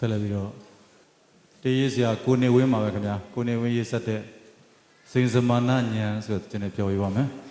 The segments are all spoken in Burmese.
ဆက်လက်ပြီးတော့တေးရေးဆရာကိုနေဝင်းပါပဲခင်ဗျာကိုနေဝင်းရေးဆက်တဲ့စိန်စမာနဉာဏ်ဆိုတော့ကျွန်တော်ပြောပြပါမယ်။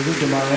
துதிக்குமாக